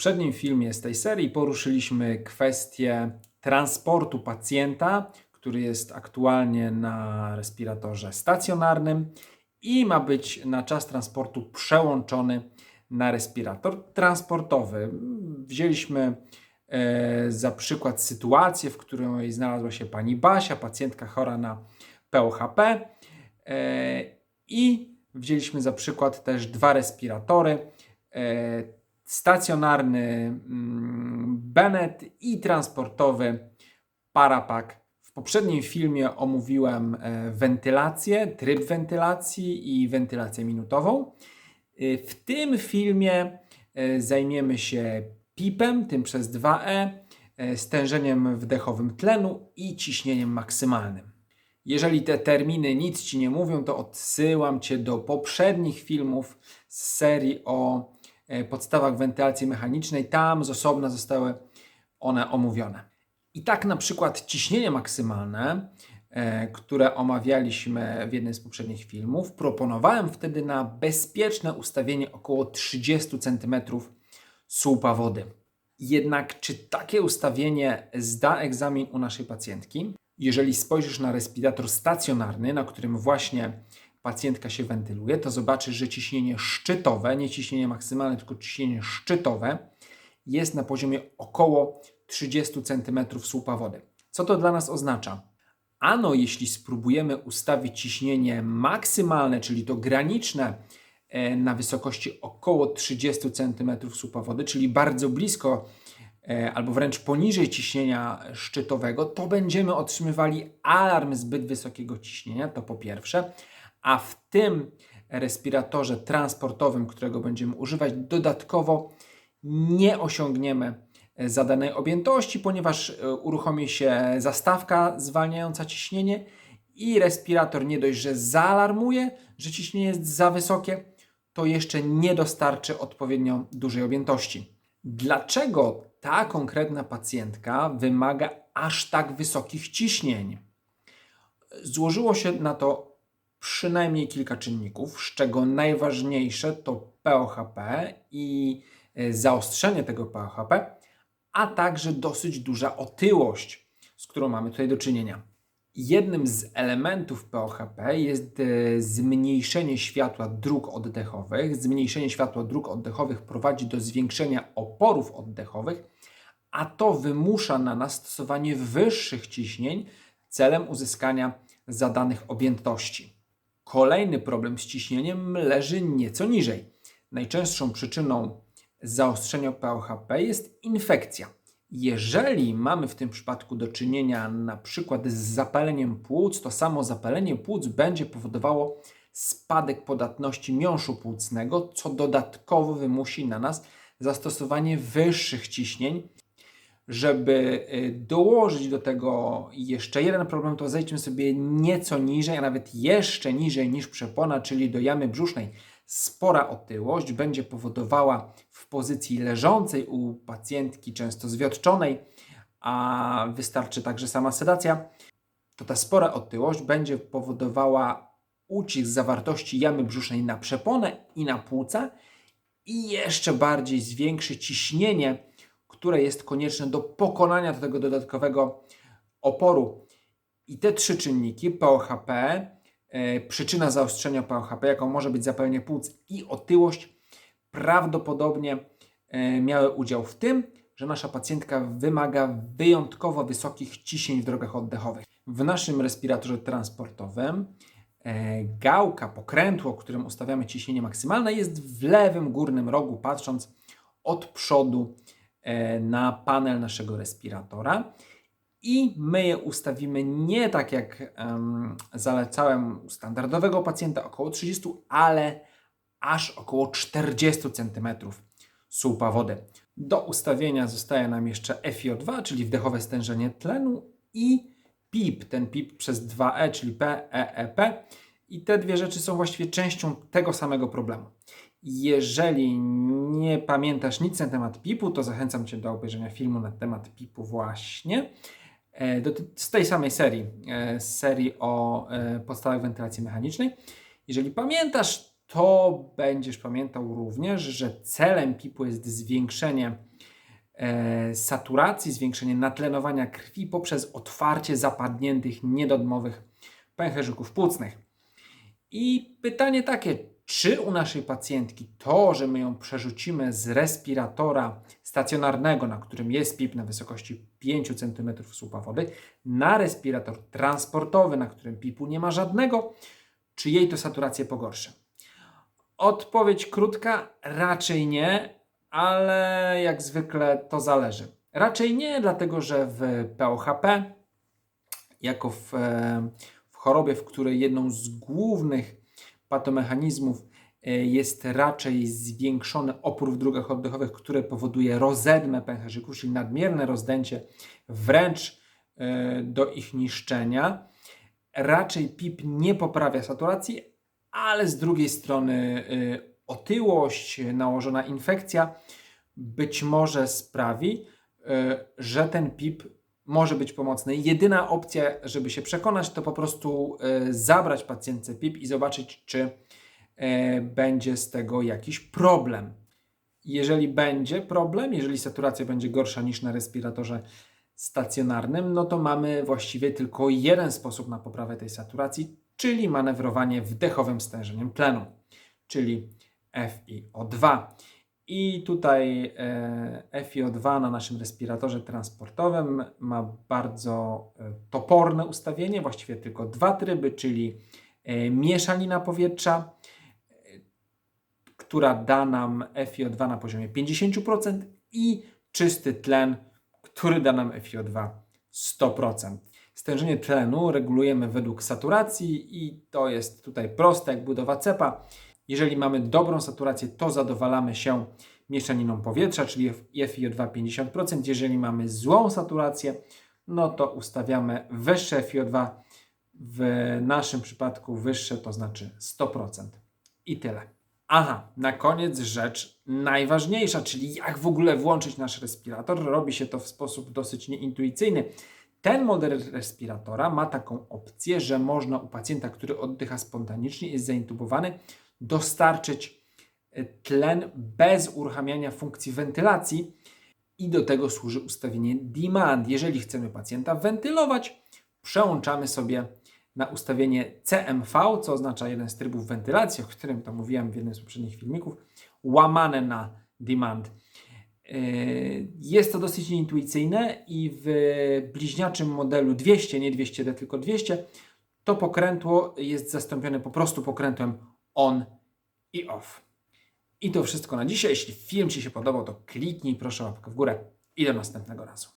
poprzednim filmie z tej serii poruszyliśmy kwestię transportu pacjenta, który jest aktualnie na respiratorze stacjonarnym i ma być na czas transportu przełączony na respirator transportowy. Wzięliśmy e, za przykład sytuację, w której znalazła się pani Basia, pacjentka chora na POHP e, i wzięliśmy za przykład też dwa respiratory. Stacjonarny mm, Bennett i transportowy Parapak. W poprzednim filmie omówiłem e, wentylację, tryb wentylacji i wentylację minutową. E, w tym filmie e, zajmiemy się PIP-em, tym przez 2E, stężeniem wdechowym tlenu i ciśnieniem maksymalnym. Jeżeli te terminy nic Ci nie mówią, to odsyłam Cię do poprzednich filmów z serii o podstawach wentylacji mechanicznej, tam z osobna zostały one omówione. I tak na przykład ciśnienie maksymalne, e, które omawialiśmy w jednym z poprzednich filmów, proponowałem wtedy na bezpieczne ustawienie około 30 cm słupa wody. Jednak czy takie ustawienie zda egzamin u naszej pacjentki? Jeżeli spojrzysz na respirator stacjonarny, na którym właśnie pacjentka się wentyluje, to zobaczysz, że ciśnienie szczytowe, nie ciśnienie maksymalne, tylko ciśnienie szczytowe jest na poziomie około 30 cm słupa wody. Co to dla nas oznacza? Ano, jeśli spróbujemy ustawić ciśnienie maksymalne, czyli to graniczne, e, na wysokości około 30 cm słupa wody, czyli bardzo blisko e, albo wręcz poniżej ciśnienia szczytowego, to będziemy otrzymywali alarm zbyt wysokiego ciśnienia, to po pierwsze a w tym respiratorze transportowym, którego będziemy używać, dodatkowo nie osiągniemy zadanej objętości, ponieważ e, uruchomi się zastawka zwalniająca ciśnienie i respirator nie dość, że zaalarmuje, że ciśnienie jest za wysokie, to jeszcze nie dostarczy odpowiednio dużej objętości. Dlaczego ta konkretna pacjentka wymaga aż tak wysokich ciśnień? Złożyło się na to przynajmniej kilka czynników, z czego najważniejsze to POHP i e, zaostrzenie tego POHP, a także dosyć duża otyłość, z którą mamy tutaj do czynienia. Jednym z elementów POHP jest e, zmniejszenie światła dróg oddechowych. Zmniejszenie światła dróg oddechowych prowadzi do zwiększenia oporów oddechowych, a to wymusza na nas stosowanie wyższych ciśnień celem uzyskania zadanych objętości. Kolejny problem z ciśnieniem leży nieco niżej. Najczęstszą przyczyną zaostrzenia POHP jest infekcja. Jeżeli mamy w tym przypadku do czynienia na przykład z zapaleniem płuc, to samo zapalenie płuc będzie powodowało spadek podatności miąższu płucnego, co dodatkowo wymusi na nas zastosowanie wyższych ciśnień, żeby y, dołożyć do tego jeszcze jeden problem, to zejdźmy sobie nieco niżej, a nawet jeszcze niżej niż przepona, czyli do jamy brzusznej. Spora otyłość będzie powodowała w pozycji leżącej u pacjentki, często zwiotczonej, a wystarczy także sama sedacja, to ta spora otyłość będzie powodowała ucisk zawartości jamy brzusznej na przeponę i na płuca i jeszcze bardziej zwiększy ciśnienie które jest konieczne do pokonania tego dodatkowego oporu. I te trzy czynniki, POHP, e, przyczyna zaostrzenia POHP, jaką może być zapalenie płuc i otyłość, prawdopodobnie e, miały udział w tym, że nasza pacjentka wymaga wyjątkowo wysokich ciśnień w drogach oddechowych. W naszym respiratorze transportowym e, gałka, pokrętło, którym ustawiamy ciśnienie maksymalne, jest w lewym górnym rogu, patrząc od przodu na panel naszego respiratora i my je ustawimy nie tak jak um, zalecałem u standardowego pacjenta około 30, ale aż około 40 cm słupa wody. Do ustawienia zostaje nam jeszcze FiO2, czyli wdechowe stężenie tlenu i PIP, ten PIP przez 2E, czyli PEEP. E I te dwie rzeczy są właściwie częścią tego samego problemu. Jeżeli nie pamiętasz nic na temat PIP-u, to zachęcam Cię do obejrzenia filmu na temat PIP-u właśnie. E, z tej samej serii, e, z serii o e, podstawach wentylacji mechanicznej. Jeżeli pamiętasz, to będziesz pamiętał również, że celem PIP-u jest zwiększenie e, saturacji, zwiększenie natlenowania krwi poprzez otwarcie zapadniętych, niedodmowych pęcherzyków płucnych. I pytanie takie, czy u naszej pacjentki to, że my ją przerzucimy z respiratora stacjonarnego, na którym jest PIP na wysokości 5 cm słupa wody, na respirator transportowy, na którym PIP-u nie ma żadnego, czy jej to saturację pogorszy? Odpowiedź krótka, raczej nie, ale jak zwykle to zależy. Raczej nie, dlatego że w POHP, jako w, e, w chorobie, w której jedną z głównych patomechanizmów e, jest raczej zwiększony opór w drogach oddechowych, które powoduje rozedmę pęcherzyków, czyli nadmierne rozdęcie wręcz e, do ich niszczenia. Raczej PIP nie poprawia saturacji, ale z drugiej strony y, otyłość, nałożona infekcja być może sprawi, że ten PIP może być pomocny. Jedyna opcja, żeby się przekonać, to po prostu y, zabrać pacjentce PIP i zobaczyć, czy będzie z tego jakiś problem. Jeżeli będzie problem, jeżeli saturacja będzie gorsza niż na respiratorze stacjonarnym, no to mamy właściwie tylko jeden sposób na poprawę tej saturacji, czyli manewrowanie wdechowym stężeniem tlenu, czyli FiO2. I tutaj e, FiO2 na naszym respiratorze transportowym ma bardzo e, toporne ustawienie, właściwie tylko dwa tryby, czyli e, mieszanina powietrza, która da nam FiO2 na poziomie 50% i czysty tlen, który da nam FiO2 100%. Stężenie tlenu regulujemy według saturacji i to jest tutaj proste jak budowa cepa. Jeżeli mamy dobrą saturację, to zadowalamy się mieszaniną powietrza, czyli FiO2 50%. Jeżeli mamy złą saturację, no to ustawiamy wyższe FiO2, w naszym przypadku wyższe to znaczy 100%. I tyle. Aha, na koniec rzecz najważniejsza, czyli jak w ogóle włączyć nasz respirator. Robi się to w sposób dosyć nieintuicyjny. Ten model respiratora ma taką opcję, że można u pacjenta, który oddycha spontanicznie, jest zaintubowany, dostarczyć e, tlen bez uruchamiania funkcji wentylacji i do tego służy ustawienie demand. Jeżeli chcemy pacjenta wentylować, przełączamy sobie na ustawienie CMV, co oznacza jeden z trybów wentylacji, o którym to mówiłem w jednym z poprzednich filmików, łamane na demand. Yy, jest to dosyć intuicyjne i w bliźniaczym modelu 200, nie 200D, tylko 200, to pokrętło jest zastąpione po prostu pokrętłem on i off. I to wszystko na dzisiaj. Jeśli film Ci się podobał, to kliknij proszę łapkę w górę i do następnego razu.